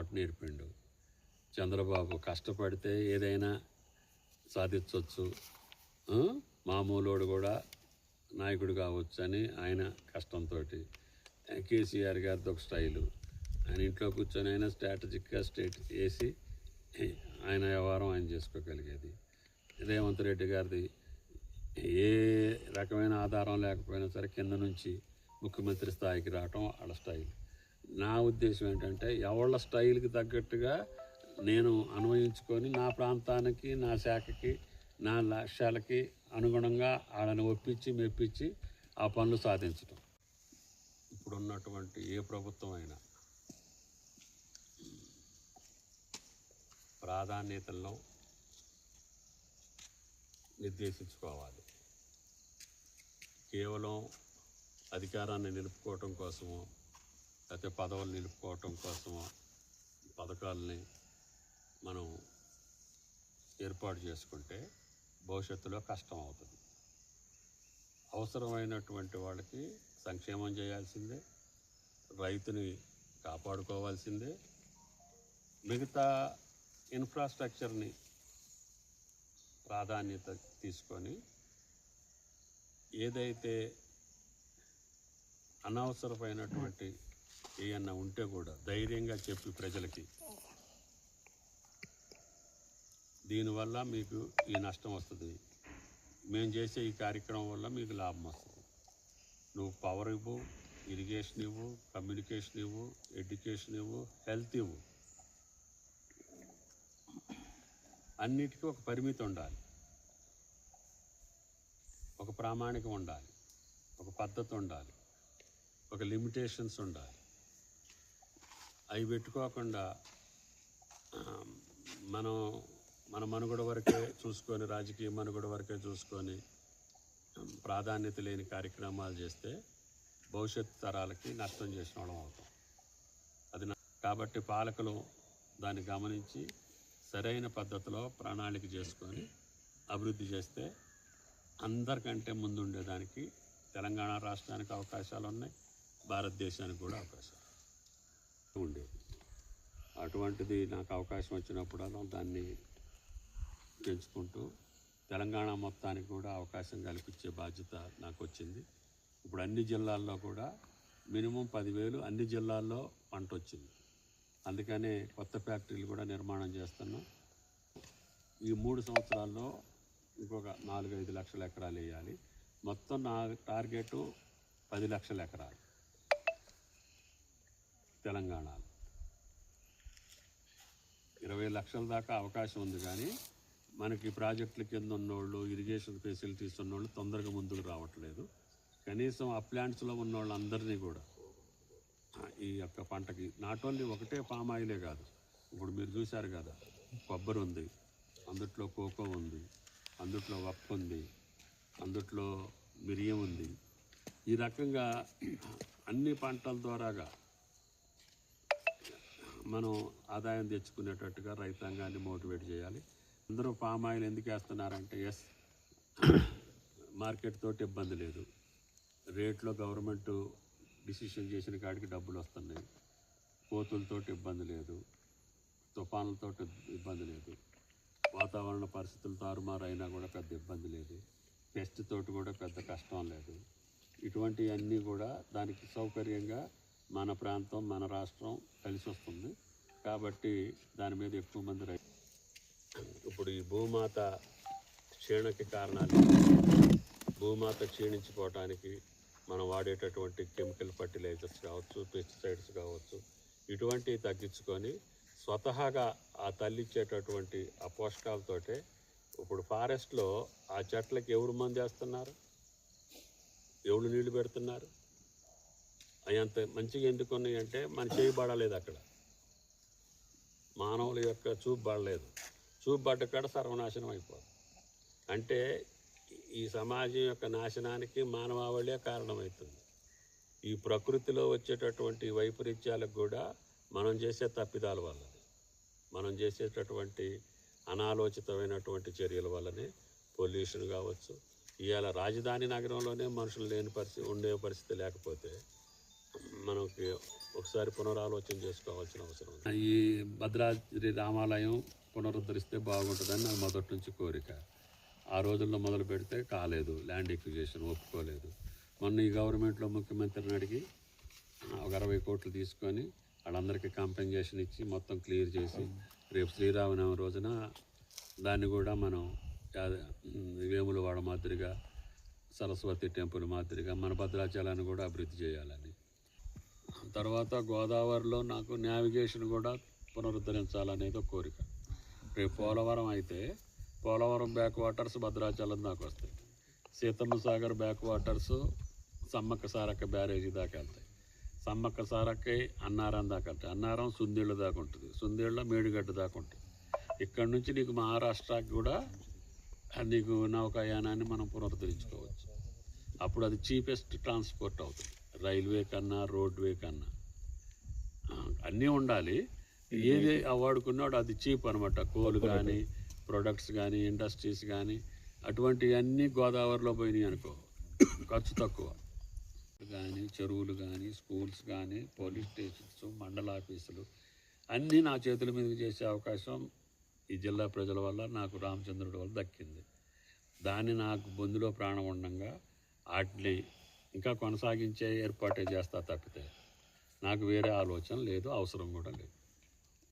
మాట నేర్పిండు చంద్రబాబు కష్టపడితే ఏదైనా సాధించవచ్చు మామూలోడు కూడా నాయకుడు కావచ్చు అని ఆయన కష్టంతో కేసీఆర్ గారిది ఒక స్టైలు. ఆయన ఇంట్లో కూర్చొని అయినా స్ట్రాటజిక్గా స్టేట్ వేసి ఆయన వ్యవహారం ఆయన చేసుకోగలిగేది. రేవంత్ రెడ్డి గారిది ఏ రకమైన ఆధారం లేకపోయినా సరే కింద నుంచి ముఖ్యమంత్రి స్థాయికి రావటం వాళ్ళ స్టైల్. నా ఉద్దేశం ఏంటంటే ఎవళ్ళ స్టైల్కి తగ్గట్టుగా నేను అన్వయించుకొని నా ప్రాంతానికి నా శాఖకి నా లక్ష్యాలకి అనుగుణంగా వాళ్ళని ఒప్పించి మెప్పించి ఆ పనులు సాధించటం. ఇప్పుడున్నటువంటి ఏ ప్రభుత్వం అయినా ప్రాధాన్యతలను నిర్దేశించుకోవాలి. కేవలం అధికారాన్ని నిలుపుకోవటం కోసమో లేకపోతే పదవులు నిలుపుకోవటం కోసం పథకాలని మనం ఏర్పాటు చేసుకుంటే భవిష్యత్తులో కష్టం అవుతుంది. అవసరమైనటువంటి వాళ్ళకి సంక్షేమం చేయాల్సిందే రైతుని కాపాడుకోవాల్సిందే మిగతా ఇన్ఫ్రాస్ట్రక్చర్ని ప్రాధాన్యత తీసుకొని ఏదైతే అనవసరమైనటువంటి ఏమన్నా ఉంటే కూడా ధైర్యంగా చెప్పి ప్రజలకి. దీనివల్ల మీకు ఈ నష్టం వస్తుంది. మేము చేసే ఈ కార్యక్రమం వల్ల మీకు లాభం వస్తుంది. నువ్వు పవర్ ఇవ్వు ఇరిగేషన్ ఇవ్వు కమ్యూనికేషన్ ఇవ్వు ఎడ్యుకేషన్ ఇవ్వు హెల్త్ ఇవ్వు. అన్నిటికీ ఒక పరిమితి ఉండాలి. ఒక ప్రామాణికం ఉండాలి. ఒక పద్ధతి ఉండాలి. ఒక లిమిటేషన్స్ ఉండాలి. అవి పెట్టుకోకుండా మనం మన మనుగడ వరకే చూసుకొని రాజకీయ మనుగడ వరకే చూసుకొని ప్రాధాన్యత లేని కార్యక్రమాలు చేస్తే భవిష్యత్ తరాలకి నష్టం చేసిన వాళ్ళం అవుతాం. అది కాబట్టి పాలకులు దాన్ని గమనించి సరైన పద్ధతిలో ప్రణాళిక చేసుకొని అభివృద్ధి చేస్తే అందరికంటే ముందు ఉండేదానికి తెలంగాణ రాష్ట్రానికి అవకాశాలు ఉన్నాయి భారతదేశానికి కూడా అవకాశాలు. ఉండేది అటువంటిది నాకు అవకాశం వచ్చినప్పుడల్లా దాన్ని పెంచుకుంటూ తెలంగాణ మొత్తానికి కూడా అవకాశం కల్పించే బాధ్యత నాకు వచ్చింది ఇప్పుడు అన్ని జిల్లాల్లో కూడా మినిమం పదివేలు అన్ని జిల్లాల్లో పంట వచ్చింది అందుకనే కొత్త ఫ్యాక్టరీలు కూడా నిర్మాణం చేస్తున్నాం. ఈ మూడు సంవత్సరాల్లో ఇంకొక నాలుగైదు లక్షల ఎకరాలు వేయాలి. మొత్తం నా టార్గెట్ పది లక్షల ఎకరాలు. తెలంగాణలో. ఇరవై లక్షల దాకా అవకాశం ఉంది కానీ మనకి ప్రాజెక్టుల కింద ఉన్నోళ్ళు ఇరిగేషన్ ఫెసిలిటీస్ ఉన్నోళ్ళు తొందరగా ముందుకు రావట్లేదు. కనీసం ఆ ప్లాంట్స్లో ఉన్నోళ్ళందరినీ కూడా ఈ యొక్క పంటకి నాట్ ఓన్లీ ఒకటే పామ్ ఆయిలే కాదు. ఇప్పుడు మీరు చూశారు కదా కొబ్బరి ఉంది అందుట్లో కోకో ఉంది అందుట్లో వప్పు ఉంది అందుట్లో మిరియం ఉంది. ఈ రకంగా అన్ని పంటల ద్వారాగా మనం ఆదాయం తెచ్చుకునేటట్టుగా రైతాంగాన్ని మోటివేట్ చేయాలి. అందరూ పామ్ ఆయిల్ ఎందుకు వేస్తున్నారంటే ఎస్ మార్కెట్ తోటి ఇబ్బంది లేదు. రేట్లో గవర్నమెంట్ డిసిషన్ చేసిన కాడికి డబ్బులు వస్తున్నాయి. కోతులతోటి ఇబ్బంది లేదు. తుఫానులతో ఇబ్బంది లేదు. వాతావరణ పరిస్థితులు తారుమారు అయినా కూడా పెద్ద ఇబ్బంది లేదు. పెస్ట్ తోటి కూడా పెద్ద కష్టం లేదు. ఇటువంటివన్నీ కూడా దానికి సౌకర్యంగా మన ప్రాంతం మన రాష్ట్రం కలిసి వస్తుంది కాబట్టి దాని మీద ఎక్కువ మంది రై ఇప్పుడు ఈ భూమాత క్షీణకి కారణాలు భూమాత క్షీణించిపోవటానికి మనం వాడేటటువంటి కెమికల్ ఫర్టిలైజర్స్ కావచ్చు పెస్టిసైడ్స్ కావచ్చు ఇటువంటివి తగ్గించుకొని స్వతహాగా ఆ తల్లిచ్చేటటువంటి ఆ పోషకాలతోటే ఇప్పుడు ఫారెస్ట్లో ఆ చెట్లకి ఎవరు మంది వేస్తున్నారు? ఎవరు నీళ్ళు పెడుతున్నారు? అవి అంత మంచిగా ఎందుకు ఉన్నాయి అంటే మన చేయి పడలేదు అక్కడ. మానవుల యొక్క చూపు పడలేదు చూపు పడ్డ కాడ సర్వనాశనం అయిపోదు. అంటే ఈ సమాజం యొక్క నాశనానికి మానవావళే కారణమవుతుంది. ఈ ప్రకృతిలో వచ్చేటటువంటి వైపరీత్యాలకు కూడా మనం చేసే తప్పిదాల వల్లనే మనం చేసేటటువంటి అనాలోచితమైనటువంటి చర్యల వల్లనే పొల్యూషన్ కావచ్చు ఇవాళ రాజధాని నగరంలోనే మనుషులు లేని పరిస్థితి ఉండే పరిస్థితి లేకపోతే మనకి ఒకసారి పునరాలోచన చేసుకోవాల్సిన అవసరం ఉంది. ఈ భద్రాద్రి రామాలయం పునరుద్ధరిస్తే బాగుంటుందని నా మొదటి నుంచి కోరిక. ఆ రోజుల్లో మొదలు పెడితే కాలేదు ల్యాండ్ ఎక్విజేషన్ ఒప్పుకోలేదు. మొన్న ఈ గవర్నమెంట్లో ముఖ్యమంత్రిని అడిగి ఒక అరవై కోట్లు తీసుకొని వాళ్ళందరికీ కాంపెన్సేషన్ ఇచ్చి మొత్తం క్లియర్ చేసి రేపు శ్రీరామనవమి రోజున దాన్ని కూడా మనం వేములవాడ మాదిరిగా సరస్వతి టెంపుల్ మాదిరిగా మన భద్రాచలాన్ని కూడా అభివృద్ధి చేయాలని తర్వాత గోదావరిలో నాకు నావిగేషన్ కూడా పునరుద్ధరించాలనేది ఒక కోరిక. రేపు పోలవరం అయితే పోలవరం బ్యాక్ వాటర్స్ భద్రాచలం దాకా వస్తాయి. సీతమ్మ సాగర్ బ్యాక్ వాటర్స్ సమ్మక్క సారక్క బ్యారేజీ దాకా వెళ్తాయి. సమ్మక్క సారక్క అన్నారం దాకా వెళ్తాయి. అన్నారం సుందీళ్ళ దాకా ఉంటుంది. సుందీళ్ళ మేడిగడ్డ దాకా ఉంటుంది. ఇక్కడ నుంచి నీకు మహారాష్ట్రకి కూడా నీకు నౌకాయానాన్ని మనం పునరుద్ధరించుకోవచ్చు. అప్పుడు అది చీపెస్ట్ ట్రాన్స్పోర్ట్ అవుతుంది. రైల్వే కన్నా రోడ్వే కన్నా. అన్నీ ఉండాలి. ఏది వాడుకున్నాడు అది చీప్ అనమాట కోల్ కానీ ప్రొడక్ట్స్ కానీ ఇండస్ట్రీస్ కానీ అటువంటివన్నీ గోదావరిలో పోయినాయి అనుకో. ఖర్చు తక్కువ. కానీ చెరువులు కానీ స్కూల్స్ కానీ పోలీస్ స్టేషన్స్ మండల ఆఫీసులు అన్నీ నా చేతుల మీదకి చేసే అవకాశం ఈ జిల్లా ప్రజల వల్ల నాకు రామచంద్రుడి వల్ల దక్కింది. దాన్ని నాకు బొందులో ప్రాణం ఉండంగా వాటిని ఇంకా కొనసాగించే ఏర్పాటే చేస్తా తప్పితే నాకు వేరే ఆలోచన లేదు అవసరం కూడా లేదు.